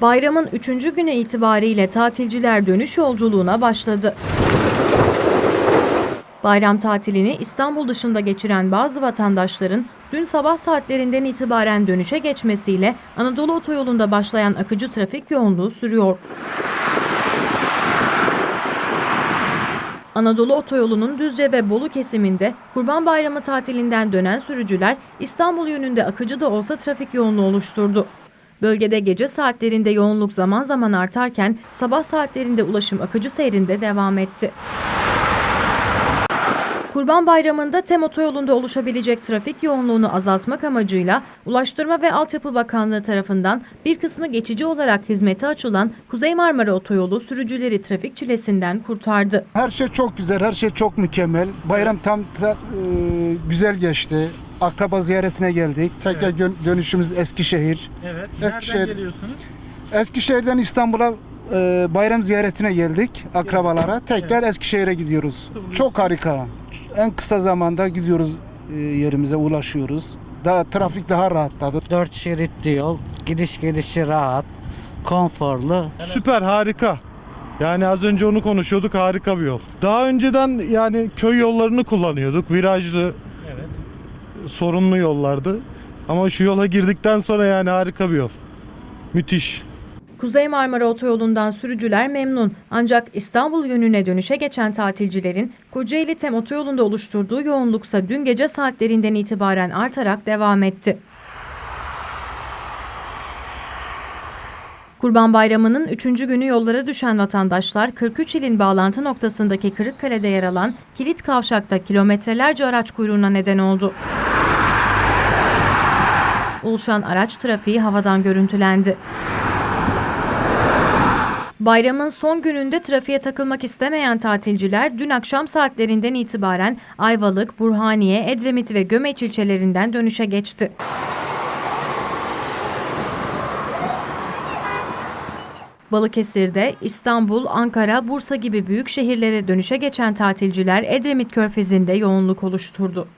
Bayramın 3. günü itibariyle tatilciler dönüş yolculuğuna başladı. Bayram tatilini İstanbul dışında geçiren bazı vatandaşların dün sabah saatlerinden itibaren dönüşe geçmesiyle Anadolu Otoyolu'nda başlayan akıcı trafik yoğunluğu sürüyor. Anadolu Otoyolu'nun Düzce ve Bolu kesiminde Kurban Bayramı tatilinden dönen sürücüler İstanbul yönünde akıcı da olsa trafik yoğunluğu oluşturdu. Bölgede gece saatlerinde yoğunluk zaman zaman artarken sabah saatlerinde ulaşım akıcı seyrinde devam etti. Kurban Bayramı'nda TEM otoyolunda oluşabilecek trafik yoğunluğunu azaltmak amacıyla Ulaştırma ve Altyapı Bakanlığı tarafından bir kısmı geçici olarak hizmete açılan Kuzey Marmara Otoyolu sürücüleri trafik çilesinden kurtardı. Her şey çok güzel, her şey çok mükemmel. Bayram tam ta- e, güzel geçti. Akraba ziyaretine geldik. Tekrar dön- dönüşümüz Eskişehir. Evet. Eskişehir- Nereden geliyorsunuz? Eskişehir'den İstanbul'a e, bayram ziyaretine geldik akrabalara. Tekrar Eskişehir'e gidiyoruz. Tabii. Çok harika. En kısa zamanda gidiyoruz e, yerimize ulaşıyoruz. Daha trafik daha rahatladı. Dört şeritli yol, gidiş gelişi rahat, konforlu. Süper, harika. Yani az önce onu konuşuyorduk, harika bir yol. Daha önceden yani köy yollarını kullanıyorduk. Virajlı, sorunlu yollardı. Ama şu yola girdikten sonra yani harika bir yol. Müthiş. Kuzey Marmara Otoyolu'ndan sürücüler memnun. Ancak İstanbul yönüne dönüşe geçen tatilcilerin Kocaeli TEM Otoyolu'nda oluşturduğu yoğunluksa dün gece saatlerinden itibaren artarak devam etti. Kurban Bayramı'nın 3. günü yollara düşen vatandaşlar 43 ilin bağlantı noktasındaki Kırıkkale'de yer alan kilit kavşakta kilometrelerce araç kuyruğuna neden oldu. Oluşan araç trafiği havadan görüntülendi. Bayramın son gününde trafiğe takılmak istemeyen tatilciler dün akşam saatlerinden itibaren Ayvalık, Burhaniye, Edremit ve Gömeç ilçelerinden dönüşe geçti. Balıkesir'de İstanbul, Ankara, Bursa gibi büyük şehirlere dönüşe geçen tatilciler Edremit Körfezi'nde yoğunluk oluşturdu.